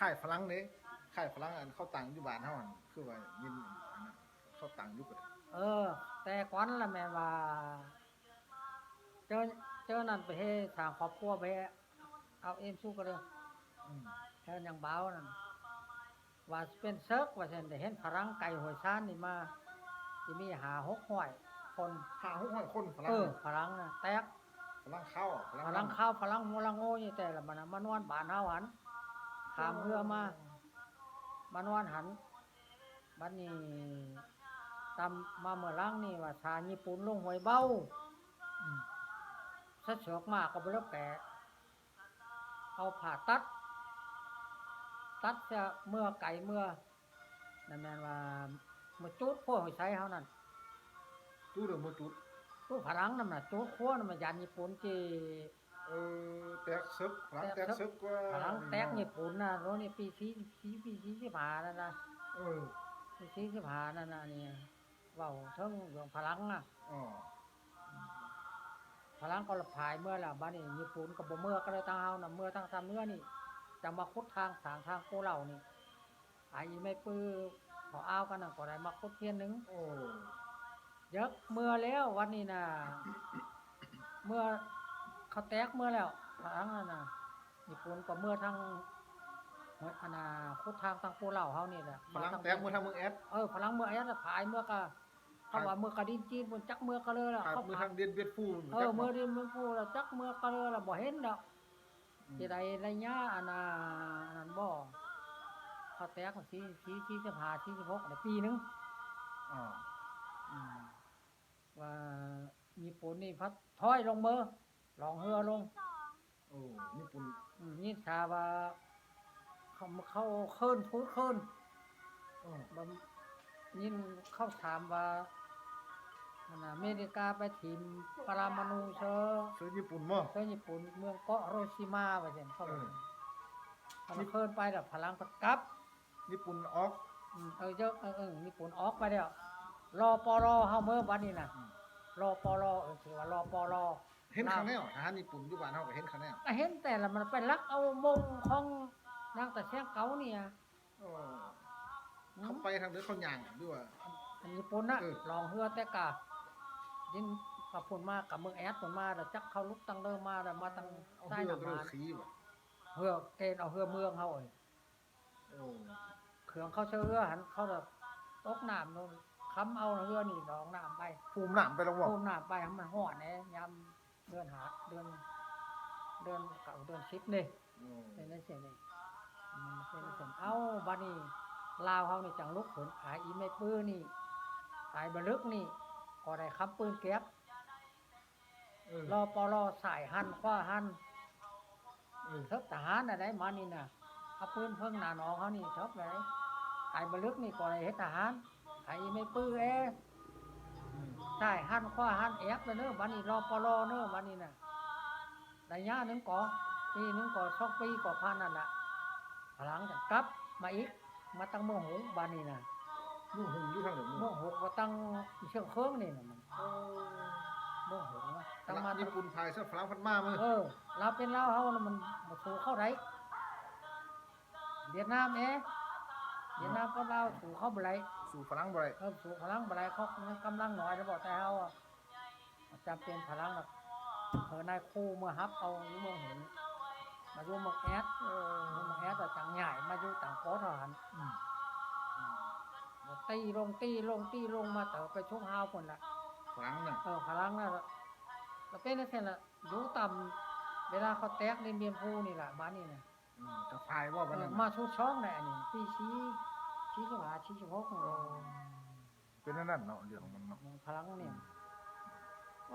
ค่ายฝรั่งเด้ค่ายฝรั่งอันเข้าตังอยู่บ้านเฮาอันคือว่ายินอันนั้นเข้าตังอยู่ก็ได้เออ แต่ก่อนละแม่นว่า เจอเจอนั่นไปเฮ็ดสร้างครอบครัวไปเฮ็ดเอาเอ็มสู้ก็เด้ออืมแค่ยังเบานั่นว่าเป็นเซิร์กว่าซั่นได้เห็นพลังไก่หวยซานนี่มาสิมีหาหกห้อยคนห้าหกร้อยคนฝรั่เองอพลังน่ะแตกฝรั่งเข้าพลังข้าวพลังโมลังโง่นี่แต่ละมันน่ะมานอนบ้านเฮาหันขามเรือมามานอนหันบัดนี้ตามมาเมื่อหลังนี่ว่าชาญี่ปุ่นลงหวยเบ้าอืมสะเฉอกมากก็บ่เลิกแกะเอาผ่าตัด ตัดจะเมื่อไก่เมื่อนั่นแม่นว่าเมื่อจุดพวกใช้เฮานั่นตู้เด้อบ่จุดตู้พลังนั่นน่ะจุดขั้วนั่นมันยันญี่ปุ่นที่ เออแตกซึกฝรั่งแตกซึกกว่าพลังแตกญี่ปุ่นน่ะโน่นนี่ปีที่ปีปีที่สิบห้านั่นน่ะเออปีที่สิบห้านั่นน่ะนี่เว้าเทิงเรื่องพลังน่ะอ๋อพลังก็ละพายเมื่อแล้วบัดนี้ญี่ปุ่นก็บ่เมื่อก็เลยตั้งเฮาน่ะเมื่อตั้งทำเมื่อนี่จะมาขุดทางสร้างทางกูเหล่านี่ไอ้ไม่ปื้อขออ้าวกันน่ะก็ได้มาขุดเพียนหนึงโอ้เยอะเมื่อแล้ววันนี้น่ะเมื่อ เขาแตกเมื่อแล้วพลังนั่นน่ะญี่ปุ่นก็เมื่อทางหวยอนาขุดทางทางกูเหล่าเฮานี่แหละฝรั่งแตกเมื่อทางเมืองแอดเออพลังเมื่อไอ้นั่นผายเมื่อก็เขาว่าเมื่อกระดินจีนบนจักเมื่อก็เลยล่ะครับเขาเมื่อผาทางเดียนเวียดฟูเออเมื่อดินเมื่อพูแล้วจักเมื่อก็เลยล่ะบ่เห็นดอกที่ใดระยะอันน่ะอันนั้นบ่เขาแตกสีสีสีสิบห้าสีสิบหกปีหนึงอ๋ออืมว่าญี่ปุ่นนี่พัดถอยลงมือ ลองเรือลงโอ้ญี่ปุ่นอืมนี่ชาว่า เขาเขาเคินพูดเคินอ๋อบ่ยินเขาถามว่าอันน่ะอเมริกาไปถิ่มปรมาณูเชอเสือญี่ปุ่นบ่ เชอญี่ปุ่นเมืองเกาะโรชิมาว่าซั่นเขาบอกเออ เขาเคินไปแล้วพลังก็กลับ ญี่ปุ่นออก อืมเออเยอะเออเออญี่ปุ่นออกไปแล้วรอปรอเฮาเมื่อวันนี้น่ะอืมรอปรอเออถือว่ารอปรอ เห็นครั้งแนวทหารญี่ปุ่นอยู่บ้านเฮาก็เห็นครั้งแนวก็เห็นแต่ละมันไปลักเอามงของนางตะเชียงเก่าเนี่ยโอ้เขาไปทางเดินเขาย่างด้วยว่าอันญี่ปุ่นนะเออลองเฮือแต่กะยินกับพุ่นมากับเมืองแอดพุ่นมาแล้วจักเขาลุกตั้งเริ่มมาแล้วมาตั้งเอาใต้เรือน้ำเรือมันขี้บ่เฮือเกณฑ์เอาเฮือเมืองเขาเอ้ยโอ้เครื่องเขาเชื่อเรือหันเขาแบบตกน้ำนู่นค้ำเอาเฮือนี่ดองน้ำไปภูมิน้ำไปแล้วบ่พุ่มน้ำไปให้มันห่อนแหน่ยาม เดือนหาเดือนเดือนเก่าเดือนสิบนี่โอ้เป็นได้เสียนี่มันเป็นได้เสียเอ้าบัดนี้ลาวเฮานี่จังลุกผลขายอีไม่ปื้อนี่ขายบลึกนี่ก็ได้คำปืนเก็บเออรอปลอสายหันคว้าหันเออเทิบทหารอะไรมานี่น่ะเอาปืนเพิ่งหน้าหนองเขานี่เทิบเลยขายบลึกนี่ก็ได้เฮ็ดทหารขายอีไม่ปื้อเอ อืมสายหันคว้าหันแอบไปเน้อบัดนี้รอปลอเน้อบัดนี้น่ะระยะหนึงก่อปีหนึงก่อสองปีก่อพันนั่นน่ะพลังจะกลับมาอีก มาตั้งเมืองหงส์บัดนี้น่ะนู่นหุ่นอยู่ทางเดิมเมืองหงส์ก็ตั้งเชียงเคิงนี่น่ะมันโอ้เมืองหงส์นะตั้ตั้งงมามาญี่ปุ่นพายเสื้อฝรั่งพันมามือเออเราเป็นเราเฮาน่ะมันบ่ถูกเข้าไดเวียดนามเอ๊เวียดนามก็เราถูกเข้าบ่ได้ สู่ฝรั่งบ่ได้เออถูกพลังบ่ได้เขายังกำลังน้อยแล้วบ่แต่เฮาอะจำเป็นพลังแบบเออนายครูเมื่อฮับเอาอยู่เมืองเห็น มาอยู่เมืองแอดเออเมืองแอดอะจังใหญ่มาอยู่ต่างโคทหารอืมตีลงตีลงตีลงมาเตอไปช่วงฮาวพุ่นน่ะฝรั่งน่ะเออพลังน่ะแล้วเป็นจังซี่ล่ะอยู่ต่ำเวลาเขาแตกในเมียนภูนี่ล่ะบ้านนี่น่ะอืมจะพายว่าเอวันอนั้นมาชุดช่องน่ะอันนี้ปีชี้ ชี้สิบห้าชี้สิบหกนี่เป็นอันนั่นเนาะเรื่องมันเนาะ พลังเนี่ยอืม